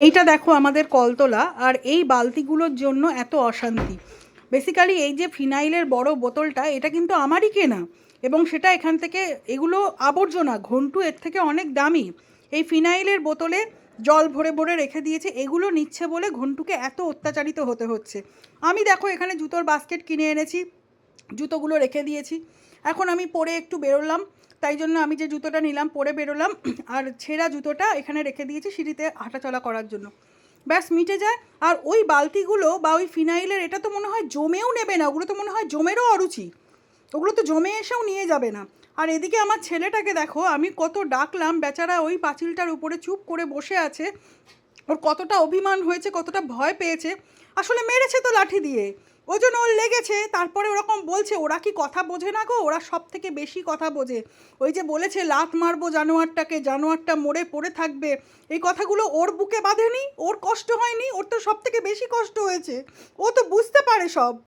এইটা দেখো আমাদের কলতলা, আর এই বালতিগুলোর জন্য এত অশান্তি। বেসিক্যালি এই যে ফিনাইলের বড় বোতলটা, এটা কিন্তু আমারই কেনা। এবং সেটা এখান থেকে, এগুলো আবর্জনা, ঘন্টু এর থেকে অনেক দামি। এই ফিনাইলের বোতলে জল ভরে ভরে রেখে দিয়েছে, এগুলো নিচ্ছে বলে ঘন্টুকে এত অত্যাচারিত হতে হচ্ছে। আমি দেখো এখানে জুতোর বাস্কেট কিনে এনেছি, জুতোগুলো রেখে দিয়েছি। এখন আমি পরে একটু বেরোলাম। তাই জন্য আমি যে জুতোটা নিলাম, পরে বেরোলাম, আর ছেঁড়া জুতোটা এখানে রেখে দিয়েছি সিঁড়িতে হাঁটাচলা করার জন্য। ব্যাস, মিটে যায়। আর ওই বালতিগুলো বা ওই ফিনাইলের, এটা তো মনে হয় জমেও নেবে না, ওগুলো তো মনে হয় জমেরও অরুচি। ওগুলো তো জমে এসেও নিয়ে যাবে না। আর এদিকে আমার ছেলেটাকে দেখো, আমি কত ডাকলাম, বেচারা ওই পাঁচিলটার উপরে চুপ করে বসে আছে। ওর কতটা অভিমান হয়েছে, কতটা ভয় পেয়েছে, আসলে মেরেছে তো লাঠি দিয়ে। ওই জন্য ওর লেগেছে, তারপরে ওরকম বলছে, ওরা কি কথা বোঝে না গো? ওরা সব থেকে বেশি কথা বোঝে। ওই যে বলেছে লাত মারবো জানোয়ারটাকে, জানোয়ারটা মরে পড়ে থাকবে। এই কথাগুলো ওর বুকে বাঁধেনি, ওর কষ্ট হয়নি, ওর তো সব থেকে বেশি কষ্ট হয়েছে। ও তো বুঝতে পারে সব।